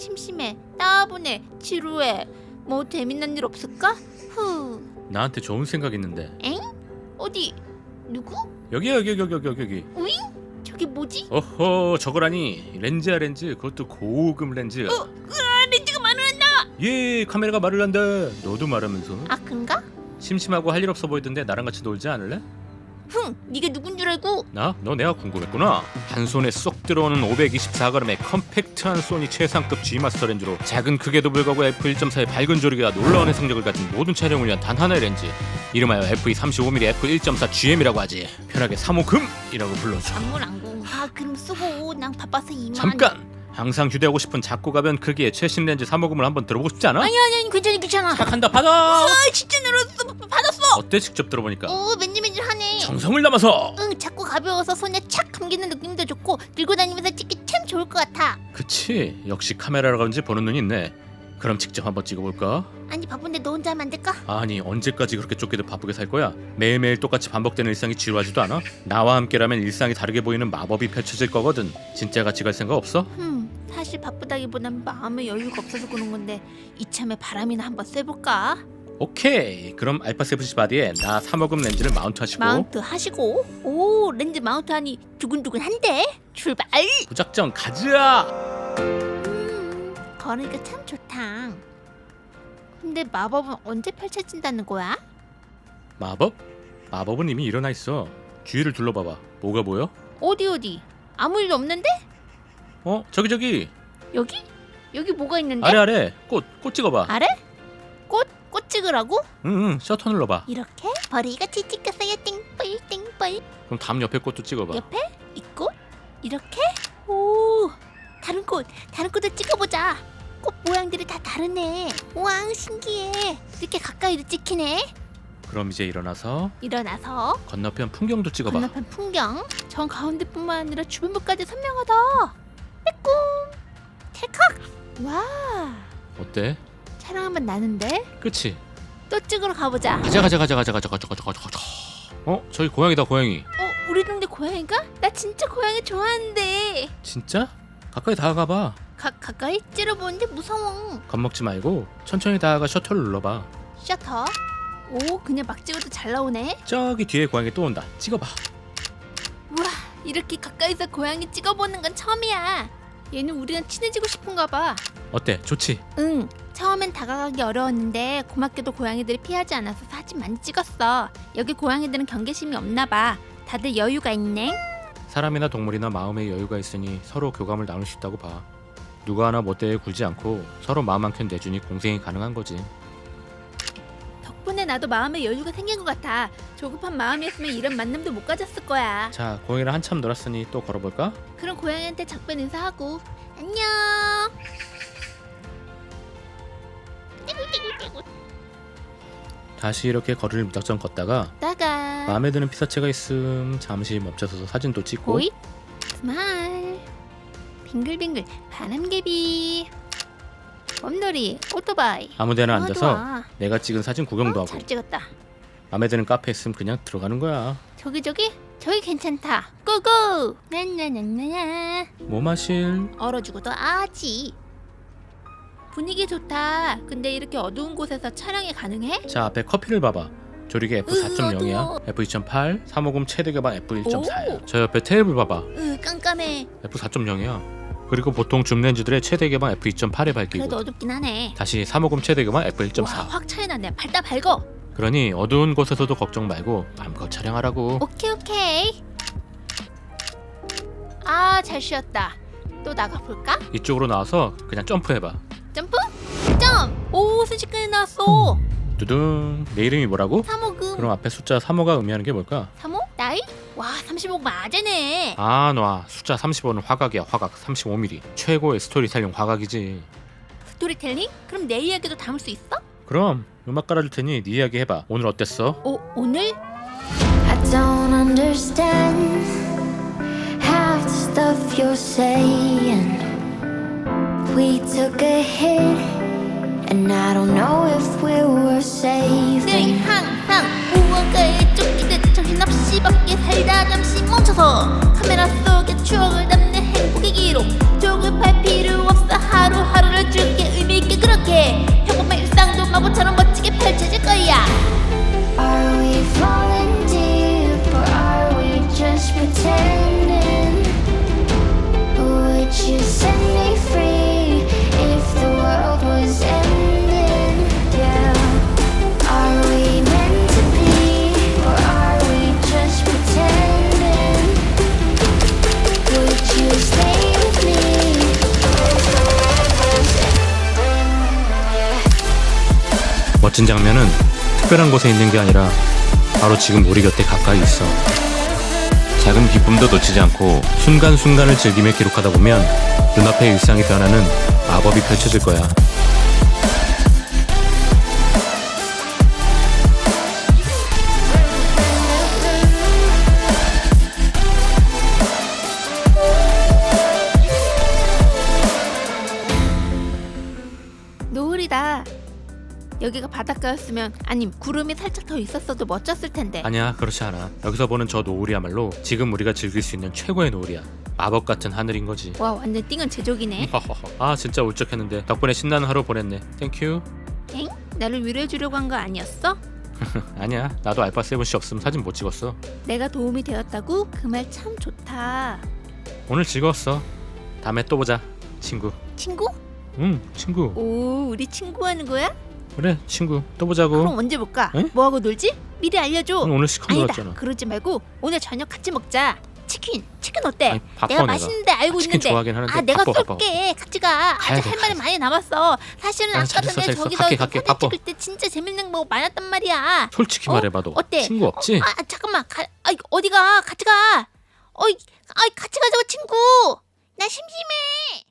심심해. 따분해. 지루해. 뭐 재밌는 일 없을까? 후. 나한테 좋은 생각 있는데. 어디? 누구? 여기야 여기 여기 여기 여기 여기. 저기 뭐지? 어허 저거라니. 렌즈야 렌즈. 그것도 고급 렌즈. 어, 아 렌즈가 말을 한다! 예 카메라가 말을 한다. 너도 말하면서. 아 그런가? 심심하고 할 일 없어 보이던데 나랑 같이 놀지 않을래? 흥 네가 누군 줄 알고? 나? 너 내가 궁금했구나. 한 손에 쏙 들어오는 524g의 컴팩트한 소니 최상급 G마스터 렌즈로 작은 크기에도 불구하고 f1.4의 밝은 조리가 놀라운 해상력을 가진 모든 촬영을 위한 단 하나의 렌즈. 이름하여 f235mm f1.4 GM이라고 하지. 편하게 3호금이라고 불러줘. 안물 안고 아 그럼 쓰고 난 바빠서 이만. 잠깐! 항상 휴대하고 싶은 작고 가벼운 크기의 최신 렌즈 3호금을 한번 들어보고 싶지 않아? 아니 아니 아니 괜찮아 괜찮아 시작한다 받아! 아 진짜 늘었어 받았어 어때 직접 들어보니까 오 맨질맨질하네 정성을 담아서 응 자꾸 가벼워서 손에 착 감기는 느낌도 좋고 들고 다니면서 찍기 참 좋을 것 같아 그치 역시 카메라라 그런지 보는 눈이 있네 그럼 직접 한번 찍어볼까? 아니 바쁜데 너 혼자 하면 안 될까? 아니 언제까지 그렇게 쫓기듯 바쁘게 살 거야? 매일매일 똑같이 반복되는 일상이 지루하지도 않아? 나와 함께라면 일상이 다르게 보이는 마법이 펼쳐질 거거든 진짜 같이 갈 생각 없어? 흠 사실 바쁘다기보단 마음에 여유가 없어서 그런 건데 이참에 바람이나 한번 쐬볼까? 오케이 그럼 알파 세븐시 바디에 나 3호금 렌즈를 마운트 하시고 마운트 하시고 오 렌즈 마운트 하니 두근두근한데 출발 무작정 가자 음 걸으니까 참 좋다 근데 마법은 언제 펼쳐진다는 거야? 마법? 마법은 이미 일어나 있어 주위를 둘러봐봐 뭐가 보여? 어디 어디 아무 일도 없는데? 어? 저기 저기 여기? 여기 뭐가 있는데? 아래 아래 꽃꽃 찍어봐 아래? 꽃? 꽃 찍으라고? 응응 셔터 눌러봐 이렇게? 버리같이 찍었어요 띵뿔 띵뿔 그럼 다음 옆에 꽃도 찍어봐 옆에? 이 꽃? 이렇게? 오 다른 꽃 다른 꽃도 찍어보자 꽃 모양들이 다 다르네 우왕 신기해 이렇게 가까이로 찍히네 그럼 이제 일어나서 일어나서 건너편 풍경도 찍어봐 건너편 풍경 전 가운데뿐만 아니라 주변부까지 선명하다 빼꼼 찰칵. 와. 어때? 촬영하면 나는데? 그치? 또 찍으러 가보자. 가자 가자 가자 가자 가자 가자 가자 가자 가자. 어? 저기 고양이다 고양이. 어 우리 동네 고양이가? 나 진짜 고양이 좋아하는데. 진짜? 가까이 다가가봐. 가, 가까이 찌르보는데 무서워. 겁먹지 말고 천천히 다가가 셔터를 눌러봐. 셔터? 오 그냥 막 찍어도 잘 나오네. 저기 뒤에 고양이 또 온다. 찍어봐. 우와 이렇게 가까이서 고양이 찍어보는 건 처음이야 얘는 우리랑 친해지고 싶은가 봐응 어때? 좋지? 처음엔 다가가기 어려웠는데 고맙게도 고양이들이 피하지 않아서 사진 많이 찍었어. 여기 고양이들은 경계심이 없나 봐. 다들 여유가 있네. 사람이나 동물이나 마음에 여유가 있으니 서로 교감을 나눌 수 있다고 봐. 누가 하나 멋대에 굴지 않고 서로 마음 한 켠 내주니 공생이 가능한 거지 나도 마음에 여유가 생긴 것 같아 조급한 마음이었으면 이런 만남도 못 가졌을 거야 자 고양이랑 한참 놀았으니 또 걸어볼까? 그럼 고양이한테 작별 인사하고 안녕. 다시 이렇게 거리를 무작정 걷다가 나가. 마음에 드는 피사체가 있음 잠시 멈춰서서 사진도 찍고 호잇. 스마일. 빙글빙글 바람개비. 봄놀이 오토바이. 아무데나 아, 앉아서 좋아. 내가 찍은 사진 구경도 어, 하고 잘 찍었다. 마음에 드는 카페 있으면 그냥 들어가는 거야 저기 저기 저기 괜찮다. 고고. 나나나나나. 뭐 마실? 얼어 죽어도 아지. 분위기 좋다. 근데 이렇게 어두운 곳에서 촬영이 가능해? 자 앞에 커피를 봐봐 조리개 어두워. F4.0이야 F2.8 350 최대 개방 F1.4야 오. 저 옆에 테이블 봐봐 으 깜깜해. F4.0이야 그리고 보통 줌 렌즈들의 최대 개방 F2.8에 그래도 밝히고 어둡긴 하네. 다시 350 최대 개방 와, F1.4 확 차이 나네. 밝다 밝어. 그러니 어두운 곳에서도 걱정 말고 마음껏 촬영하라고 오케이 오케이. 아 잘 쉬었다. 또 나가 볼까? 이쪽으로 나와서 그냥 점프해봐 점프? 점. 오 순식간에 나왔어. 두둥 내 이름이 뭐라고? 3호금. 그럼 앞에 숫자 3호가 의미하는 게 뭘까? 3호? 나이? 와 35금 맞아네. 아 놔 숫자 35는 화각이야 화각 35mm 최고의 스토리텔링 화각이지 스토리텔링? 그럼 내 이야기도 담을 수 있어? 그럼 음악 깔아줄 테니 네 이야기 해봐 오늘 어땠어? 오 오늘? I don't understand half the stuff you're saying. We took a hit, and I don't know if we were 늘 이 밖에 살다 잠시 멈춰서 카메라 멋진 장면은 특별한 곳에 있는 게 아니라 바로 지금 우리 곁에 가까이 있어. 작은 기쁨도 놓치지 않고 순간순간을 즐기며 기록하다 보면 눈앞의 일상이 변하는 마법이 펼쳐질 거야. 여기가 바닷가였으면 아님 구름이 살짝 더 있었어도 멋졌을 텐데. 아니야, 그렇지 않아. 여기서 보는 저 노을이야말로 지금 우리가 즐길 수 있는 최고의 노을이야. 마법 같은 하늘인 거지. 와 완전 띵은 제조기네. 허허허. 아 진짜 울적했는데 덕분에 신나는 하루 보냈네. 땡큐. 엥? 나를 위로해 주려고 한 거 아니었어? 아니야, 나도 알파 세븐 씨 없으면 사진 못 찍었어. 내가 도움이 되었다고? 그 말 참 좋다. 오늘 즐거웠어. 다음에 또 보자, 친구. 친구? 응, 친구. 오 우리 친구 하는 거야? 그래, 친구. 또 보자고. 그럼 언제 볼까? 응? 뭐 하고 놀지? 미리 알려줘. 오늘 시커 아니다. 놀았잖아. 그러지 말고 오늘 저녁 같이 먹자. 치킨. 치킨 어때? 아니, 바빠 내가 내가. 맛있는 데 알고 아, 치킨 있는데. 좋아하긴 하는데 아 내가 바빠, 바빠. 쏠게. 같이 가. 가야 아직 돼, 할 말이 돼. 많이 남았어. 사실은 아, 아까 잘했어, 전에 잘했어. 저기서 갈게, 갈게. 사진 바빠. 찍을 때 진짜 재밌는 거 많았단 말이야. 솔직히 어? 말해봐 도 어때? 친구 없지? 아 잠깐만. 가, 아 어디가? 같이 가. 어이, 아 같이 가자고 친구. 나 심심해.